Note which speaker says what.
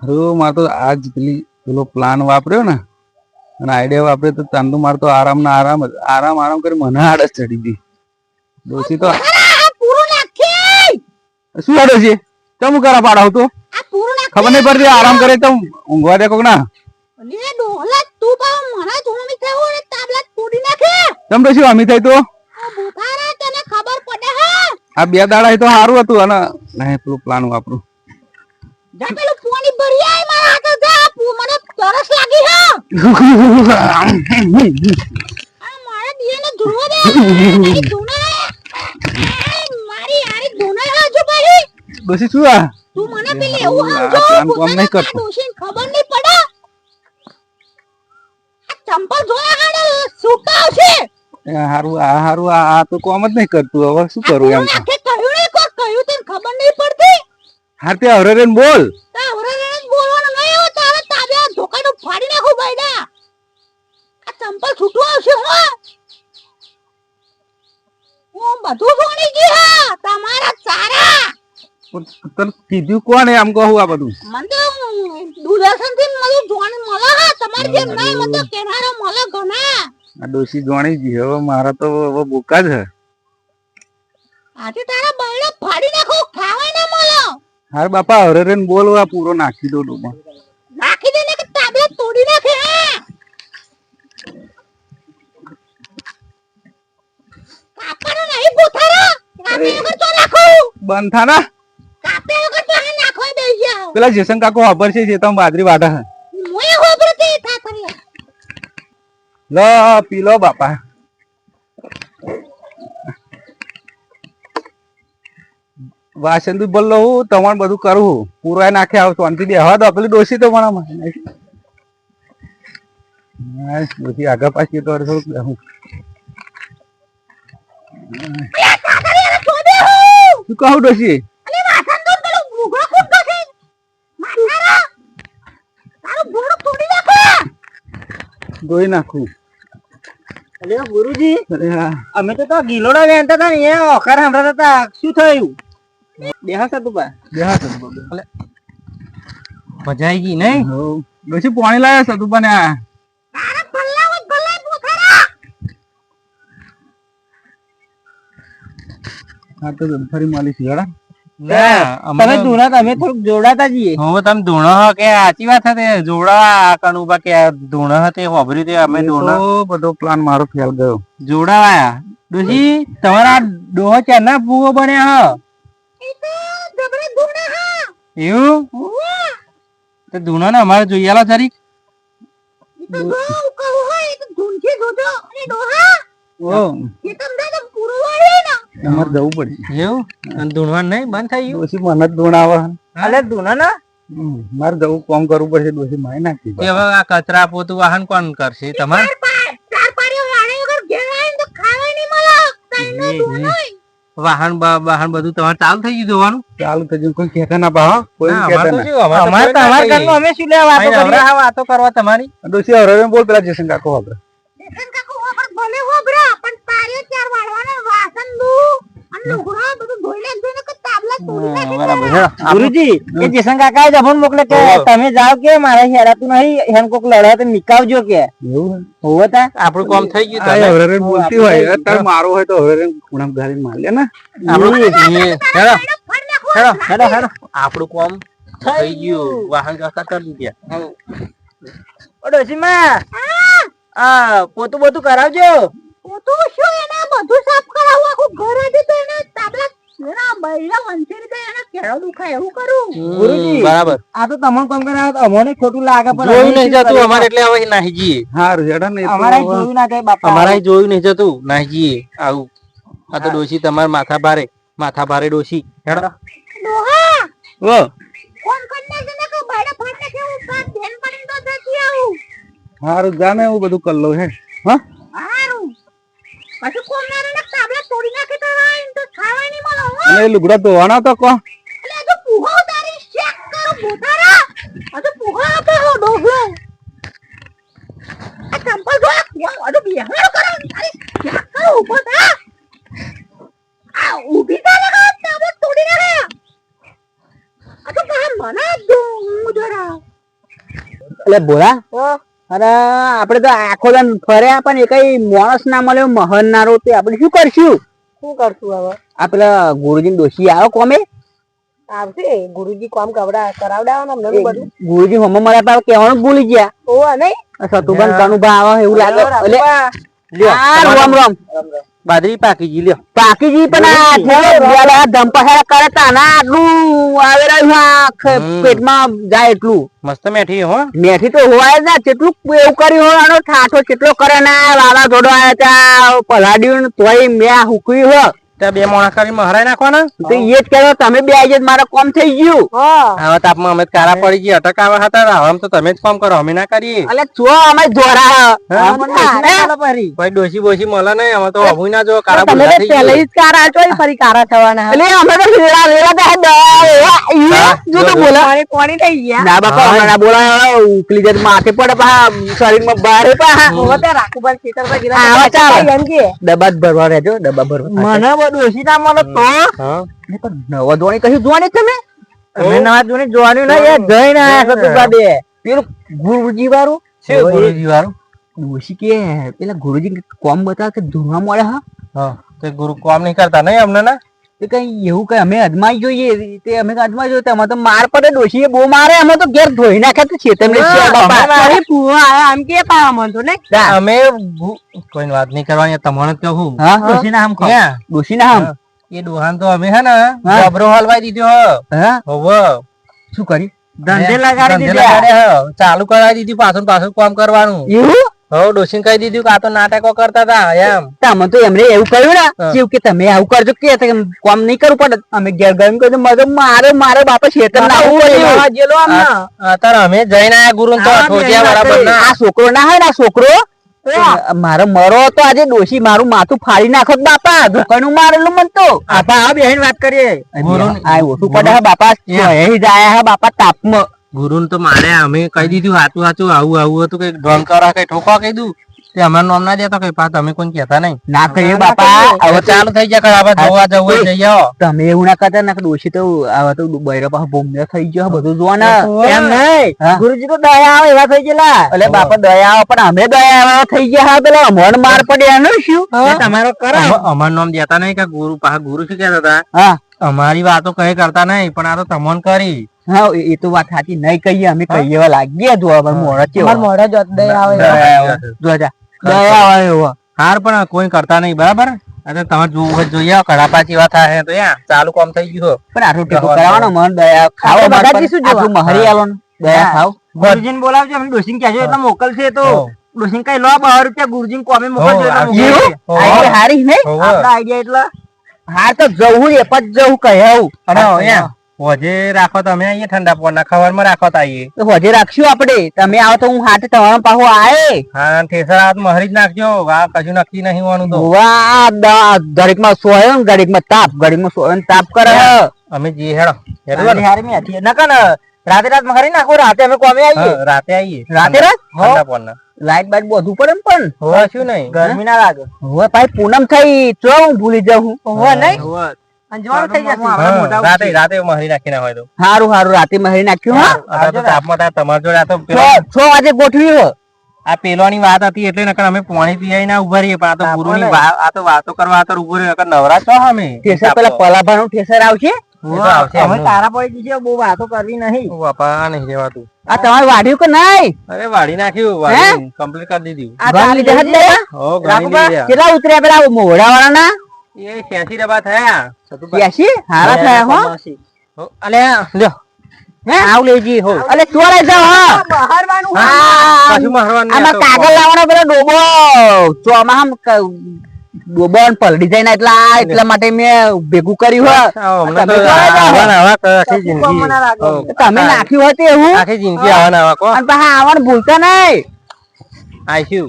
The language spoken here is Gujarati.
Speaker 1: અરે મારે તો આજ પેલી પેલો પ્લાન વાપર્યો ને. અને આઈડિયા વાપર્યો તો તાંદુ મારે તો આરામ ના આરામ આરામ આરામ કરી મને આડસ ચડી ગઈ. ડોસી તો શું આડો છે? તમ કરા પાડા તો?
Speaker 2: નાખ
Speaker 1: ખબર નહીં પડતી આરામ કરે તો ઊંઘવા દે કોક ના
Speaker 2: ડોહલા તું તો મને ધૂમી થયો ને તાબલા તોડી નાખે!
Speaker 1: ચમ ડોસી અમી થઈ તો?
Speaker 2: આ બુખારા તને ખબર પડે હા?
Speaker 1: આ બે દાડા તો સારું હતું અને નહીં પેલું પ્લાન વાપરું.
Speaker 2: જા પેલું પાણી મારા હાથે જા મને તરસ લાગી હા. આ મારા દિયાને ધૂણવા દે. મારી ધૂણા. મારી યારી ધૂણા હા ભાઈ
Speaker 1: ડોસી શું આ.
Speaker 2: તું મને પેલી એવું સમજો
Speaker 1: કોમ નહીં કરતો.
Speaker 2: ખબર નહીં પડે. આ ચંપલ જોયા હાડે છૂટા આવશે
Speaker 1: હારું આ હારું આ આ તો કોમ જ નહીં કરતું. હવે શું કરું એમ.
Speaker 2: કહ્યું કહ્યું તને ખબર નહીં પડતી?
Speaker 1: હાર તે હરે બોલ
Speaker 2: તા વરાને જ બોલવાનું નહીં હોય તારે તાબે આ ધોકાનું ફાડી નાખું બાયડા આ ચંપલ છૂટું આવશે હો. હું બધું જોણી ગઈ હા. તમારા સારા.
Speaker 1: તને કીધું કોને આમ કહું આ બધું.
Speaker 2: મને તો દૂરદર્શનથી મળ્યું જોણી મળે હા. તમારી જેમ ના મને તો કેનારો મળે ઘણા.
Speaker 1: આ ડોસી જોણી ગઈ હવે મારા તો હવે બોકા જ હે.
Speaker 2: આજે તારા બૈડા ફાડી નાખો ખાવા ના મળો.
Speaker 1: હાર બાપા હરે બોલવા બોલ પૂરો નાખી દો ડોમાં
Speaker 2: નાખી દે ને કે તાબલા તોડી નાખે હા કાપાનો નહીં કાપે વગર તો નાખો.
Speaker 1: બંધ ના
Speaker 2: કાપે વગર તો નાખો બે જાવ
Speaker 1: પેલા જેસન કાકો ખબર છે જે તમ બાદરી વાટા હે
Speaker 2: મોય હોબરતી થા કરી
Speaker 1: લ પી લો બાપા. વાસન બી બોલ હું તમારે બધું કરવું પૂરો નાખે આવ શાંતિ બે હવા દો. પેલી ડોસી તો પણ. ડોસી આગળ પાછી તો થોડુંક શું કહું
Speaker 2: નાખો.
Speaker 3: અરે ગુરુજી
Speaker 1: અરે
Speaker 3: અમે તો તો ગિલોડા વેણતા હતા ને એ ઓખાર સાંભળતા હતા. શું થયું? દેહા સતુ બા.
Speaker 1: બેહા બોલ.
Speaker 3: મજા આવી ગઈ નહીં
Speaker 1: પછી પાણી લાયા સતુ ને આ
Speaker 2: તારા પલ્લા વત ભલે બોથારા
Speaker 1: હા તો ફરી મળી હેડા.
Speaker 3: તમે ધૂણા તમે થોડુંક જોડાતા જઈએ.
Speaker 4: હવે તમે ધૂણો હો કે સાચી વાત હતી જોડા આ કે ધૂણો હતી હોભર્યું તે અમે ધૂણો
Speaker 1: બધો પ્લાન મારો ફેલ ગયો.
Speaker 4: જોડાવાયા. ડોશી તમારા ડોહો ચારના ભૂવો બન્યા હ?
Speaker 2: એ તો જબરે ગુના હા.
Speaker 4: એવું? તો ધૂણો ને અમારે જોઈ આલો જરીક.
Speaker 2: એ તો જો કહું હોય એ તો ધૂનથી જોજો અને ડોહા
Speaker 1: ઓ
Speaker 2: એ તો અંદર તો પૂરું વાળે ને.
Speaker 1: અમારે જવું પડશે
Speaker 4: એવું? અને ધૂણવાનું નહીં? બંધ થઈ ગયું?
Speaker 1: મને જ દોણ આવે
Speaker 3: અલે ધૂણા ના
Speaker 1: મારે જવું કામ કરવું પડશે ડોસી મારી નાખી
Speaker 4: તે હવે આ કચરા પોતું વાહન કોણ કરશે? તમારે? વાહન વાહન બધું તમારે ચાલુ થઈ ગયું જોવાનું?
Speaker 1: ચાલુ થઈ ગયું. કોઈ કહેતા ના પા કોઈ કહેતા ના.
Speaker 4: અમારે તો
Speaker 3: અમારે
Speaker 4: કોઈ ના
Speaker 3: તમારા ઘરનું અમે શું લેવા વાતો
Speaker 4: કરવા તમારી.
Speaker 1: ડોસી બોલ પેલા જેસન કાકો આપણે
Speaker 2: દેખન કાકુ વગર ભલે હોબરા પણ તારે ચાર વાળવાના વાસણ દુ અને લુગડા બધું ધોઈ લેજો ને કે તાબલા તોડી
Speaker 1: હા,
Speaker 2: નાખે
Speaker 1: બરાબર હેડો.
Speaker 3: ગુરુજી એ જેસન કાકા જફન મોકલે કે તમે જાઓ કે મારે હેરાતું નહીં એમ કોક લડે તો નિકાવજો કે.
Speaker 1: એવું?
Speaker 3: હોવે તા.
Speaker 4: આપણું કામ થઈ ગયું
Speaker 1: આ
Speaker 4: તમે
Speaker 1: હવરેરેન બોલતી હોય તાર મારો હોય તો હવરેરેન ખૂણામ ઘરે માર લે ને.
Speaker 4: આપણું
Speaker 2: નાખો
Speaker 4: હેડો.
Speaker 3: હેડો હેડો
Speaker 4: આપણું કામ થઈ ગયું. વાહન વ્યવસ્થા કરી દીધા
Speaker 3: ઓ ડોશીમાં આ પોતું બોતું કરાવજો.
Speaker 2: પોતું શું એને બધું સાફ કરાવું? આખું ઘર હતી તો એને તાબલા એના બૈરા વંશી રીતે એને કેળો દુખાય એવું કરું?
Speaker 3: ગુરુજી.
Speaker 4: બરાબર.
Speaker 3: આ તો તમને કામ કરાવે અમને ખોટું લાગે પણ
Speaker 4: જોયું નહીં જતું અમારે એટલે હવે નાહી જઈએ.
Speaker 1: હારું હેડો ને
Speaker 3: અમારે જોયું ના થાય બાપા.
Speaker 4: અમારે જોયું નહીં જતું નાહી જઈએ. આવું. આ તો ડોશી તમારે માથા ભારે માથા ભારે ડોશી. હેડો.
Speaker 2: ડોહા!
Speaker 1: ઓ
Speaker 2: કોણ કે હું કાં ધ્યાન કરીને તો જતી આવું.
Speaker 1: હારું જા ને બધું કર લઉં હે. હા?
Speaker 2: હારું. પછી કોમનારે ને તાબલા તોડી નાખે તો તો ખાવાય નહીં મળે
Speaker 1: અને એ લુગડા ધોવાના તો કો
Speaker 2: એટલે હજુ પુહો તારી શેક કરો ભૂતારા હજુ પુહો આપે હો ડોહલો આ ચંપલ જો હજુ બિહાર કરો તારી. શેક કરો ઊભો થા. આ ઊભી થા લગા તાબલા તોડી નાખે. હજુ કહે મને દો હું જરા.
Speaker 3: એટલે બોલા અરે આપણે તો આખો દાન ફર્યા પણ એ કઈ માણસ ના મળ્યો મહન ના રો તે આપણે શું કરશું?
Speaker 2: શું કરશું હવે?
Speaker 3: આ પેલા ગુરુજી ડોશી આવો કોમે?
Speaker 2: આવશે. ગુરુજી કામ કવડા કરાવડાવવાનું બધું.
Speaker 3: ગુરુજી હમ મારા પાસે કહેવાનું ભૂલી ગયા.
Speaker 2: ઓ નહીં.
Speaker 3: સતુબન કનુભા આવે એવું લાગે. એટલે
Speaker 4: લ્યો.
Speaker 3: રોમ રોમ
Speaker 4: બાજરી પાકી ગઈ લ્યો.
Speaker 3: પાકીજી પણ આ ધંપા કરે તાના આટલું આવે રહ્યું પેટમાં જાય એટલું.
Speaker 4: મસ્ત મેઠી હો.
Speaker 3: મેથી તો હોવાય જ ના કેટલું એવું કર્યું હોય આનો ઠાઠો કેટલો કરે ના વાવા જોડો આવ્યા ત્યાં પલાડ્યું તોય મેં હુકવી હો
Speaker 4: ત્યાં બે મોણા કરી મહરાઈ નાખવાના?
Speaker 3: તો એ જ કહેતો તમે બે આવી જાય કોમ થઈ ગયું.
Speaker 2: હા.
Speaker 4: આવા તાપમાં અમે કારા પડી ગયા અટક હતા આમ તો તમે જ કામ કરો અમે ના કરીએ.
Speaker 3: એટલે ચો અમે ધોરા
Speaker 4: ભાઈ ડોસી બોસી મળે નહીં અમે તો અભુય ના જો કારા
Speaker 3: તમે
Speaker 4: ભૂલા
Speaker 3: તો
Speaker 4: થઈ ગયા.
Speaker 3: પહેલા જ કારા છો ફરી કારા થવાના. એટલે અમે તો લેલા લેલા તો દવા એવા ઈએ જો તો બોલા.
Speaker 2: પાણી પાણી થઈ ગયા.
Speaker 3: ના બાપા અમે ના બોલા ઉકલી જાય માથે પડે પા શરીરમાં બારે પા.
Speaker 2: હવે ત્યાં રાખુભાઈ ખેતર પર ગીરા
Speaker 3: ભરવા રહેજો ડબ્બા ભરવા.
Speaker 2: મને ઓછી ના મળે તો?
Speaker 3: ને નવા ધોણી કશું ધોણી તમે
Speaker 2: અમે નવા જૂની જોવાનું ના યાર જઈને આયા સતુભા બાબે.
Speaker 3: પેલું ગુરુજી વાળું?
Speaker 4: છે ગુરુજી વાળું?
Speaker 3: ડોશી કે પેલા ગુરુજી કોમ બતાવ કે ધોવા મળે હા?
Speaker 4: હા તે ગુરુ કોમ નહીં કરતા નહીં અમને ના?
Speaker 3: તે કઈ એવું કઈ અમે અજમાઈ જોઈએ તે અમે અજમાઈ જોઈએ અમે તો માર પડે ડોશી બહુ મારે અમે તો ઘેર ધોઈ નાખે તો છે તમને
Speaker 2: આમ કે પાવા તો ને
Speaker 4: અમે કોઈ વાત નહીં કરવાની તમારે જ કહું.
Speaker 3: હા?
Speaker 4: ડોશી ના ક્યાં?
Speaker 3: ડોશી ના
Speaker 4: એ ડોહાન તો અમે હે ને ગબરો હલવાઈ દીધો હ. હવે.
Speaker 3: શું કરી
Speaker 2: ધંધે લગાડી દીધી.
Speaker 4: ચાલુ કરાવી દીધી પાછું પાછું કામ કરવાનું.
Speaker 3: એવું?
Speaker 4: હવે ડોશી કહી દીધું કે આ તો નાટકો કરતા હતા એમ.
Speaker 3: તમે તો એમને એવું કહ્યું ને કેવું કે તમે આવું કરજો કે કોમ કામ નહીં કરવું પડે. અમે ઘેર ગયું કહ્યું મારે મારે મારે બાપા શેતર નાખવું પડ્યું.
Speaker 2: જેલો આમ ના.
Speaker 4: અત્યારે અમે જઈને આયા ગુરુ તો બરાબર
Speaker 3: આ છોકરો ના હોય ને આ છોકરો મારો મરો તો આજે ડોશી મારું માથું ફાડી નાખો બાપા. દુકાનું મારેલું મન તો.
Speaker 2: આ બેહીન વાત કરીએ.
Speaker 3: આ ઓછું પડે બાપા. અહીં જ આયા હે બાપા તાપમાં.
Speaker 4: ગુરુ તો મારે અમે કહી દીધું હાચું હાચું આવું આવું હતું કઈ ઢોંગ કરા કઈ ઠોકવા કહી દઉં. તે અમારું નામ ના દેતો કઈ પા તમે કોઈ કહેતા નહીં.
Speaker 3: ના કહીએ બાપા
Speaker 4: હવે
Speaker 3: હવે
Speaker 4: ચાલુ થઈ જાય કઈ આપણે જોવા જવું હોય જઈએ આવો.
Speaker 3: તમે એવું ના કરતા ના દોષી તો આવા તો બૈરો પાસે ભૂમ્ય થઈ ગયો બધું જોવા ના
Speaker 2: એમ નહીં. ગુરુજી તો દયા આવે એવા થઈ ગયેલા.
Speaker 3: એટલે બાપા દયા આવે પણ અમે દયા આવે થઈ ગયા હા પેલા મન માર પડે એનું શું?
Speaker 2: તમારો કરો.
Speaker 4: અમા- અમારું નામ દેતા નહીં કે ગુરુ પાછા ગુરુ શું કહેતા હતા?
Speaker 3: હા.
Speaker 4: અમારી વાતો કઈ કરતા નહીં પણ આ તો તમોન કરી.
Speaker 3: હા એ- તો વાત સાચી. નહીં કહીએ અમે કહીએ એવા લાગીએ જો હવે મોડા ચેવો
Speaker 2: મોડા મોઢા દયા આવે.
Speaker 3: દયા આવે. દયા આવે એવો.
Speaker 4: હાર પણ કોઈ કરતા નહીં બરાબર? અરે તમારે જોવું હોય જોઈએ આવો. કડાપા જેવા થાય તો યા ચાલુ કામ થઈ ગયું
Speaker 3: પણ આટલું ટેકો કરાવવાનો મન દયા ખાવો માર
Speaker 2: શું?
Speaker 3: આટલું મહરી આલો દયા ખાવ.
Speaker 2: ગુરુજીને બોલાવજો અમે ડોસિંગ કહેજો એટલે મોકલશે તો. ડોસિંગ કઈ લો બહાર રૂપિયા ગુરુજીને કોમે મોકલજો એટલે
Speaker 3: હારી નહીં?
Speaker 2: આપડા આઈડિયા એટલે.
Speaker 3: હા તો જવું એ પણ જવું કહ્યું
Speaker 4: અને યા હોજે રાખો તમે અહીંયા ઠંડા પોરના ખબરમાં રાખો તો આઈએ
Speaker 3: તો હોજે રાખશું આપણે. તમે આવો તો હું હાથે તમારા પાહો આયે.
Speaker 4: હા ઠેસર હાથ મહરી જ નાખજો. આ કશું નક્કી નહીં હોવાનું તો.
Speaker 3: વાહ દા- ઘડીકમાં સોયો ને ઘડીકમાં તાપ. ઘડીકમાં સોયો તાપ કરે.
Speaker 4: અમે જે હેડો. હેડો
Speaker 2: હારી હતી. રાતે રાતમાં નાખો. રાતે અમે કોમે આવીએ
Speaker 4: રાતે આવીએ
Speaker 3: રાતે રાત?
Speaker 4: ઠંડા પોરના
Speaker 3: લાઈટ બાઈટ બધું પડે પણ.
Speaker 4: હોવા શું નહીં?
Speaker 2: ગરમી ના લાગે.
Speaker 3: હવે ભાઈ પૂનમ થઈ. ચો હું ભૂલી જાઉં.
Speaker 2: હો નહીં?
Speaker 4: હોવા.
Speaker 2: અંજવાળું થઈ જશે.
Speaker 4: રાતે રાતે મહરી નાખી ના હોય તો.
Speaker 3: હારું હારું રાતે મહરી નાખ્યું હા?
Speaker 4: તાપમાં તમારા જોડે આ તો
Speaker 3: છ વાગે ગોઠવી હો
Speaker 4: આ પેલોની વાત હતી એટલે નકર અમે પાણી પીવાય ના ઊભા રહીએ પણ આ તો ગુરુ ની આ તો વાતો કરવા આ તો ઊભો રહ્યો નકર નવરા છો અમે?
Speaker 3: ઠેસર પેલા પલાભાનું ઠેસર આવશે?
Speaker 4: એ તો આવશે
Speaker 2: અમે તારા પડી જશે બહુ વાતો કરવી નહીં.
Speaker 4: બાપા નહીં રેવાતું.
Speaker 3: આ તમારે વાડ્યું કે નહીં?
Speaker 4: અરે વાડી નાખ્યું વાળી કમ્પ્લીટ કરી દીધું.
Speaker 2: આ.
Speaker 3: કેટલા ઉતર્યા પેલા મોઢા વાળાના
Speaker 4: એ છ્યાસી ડબ્બા થયા. સતુભા.
Speaker 3: ત્યાંસી હારા થયા હો.
Speaker 4: હો, લ્યો
Speaker 3: હે? આવ લેજી હો. અલે ચોર જાવ હા.
Speaker 2: બહારવાનું
Speaker 3: આ
Speaker 4: કશું મારવાનું
Speaker 3: આમાં કાગળ લાવવાનો પેલો ડોબો. ચોમાહામ ક- ડોબો ને પલડી જાય ને એટલા માટે મેં ભેગું કર્યું હો. તમે તો નાખ્યું હતું એવું
Speaker 4: આખી જિંદગી આવવાના આવા કો
Speaker 3: અને પાછા આવવાનું ભૂલતા નહીં.
Speaker 4: આઈશું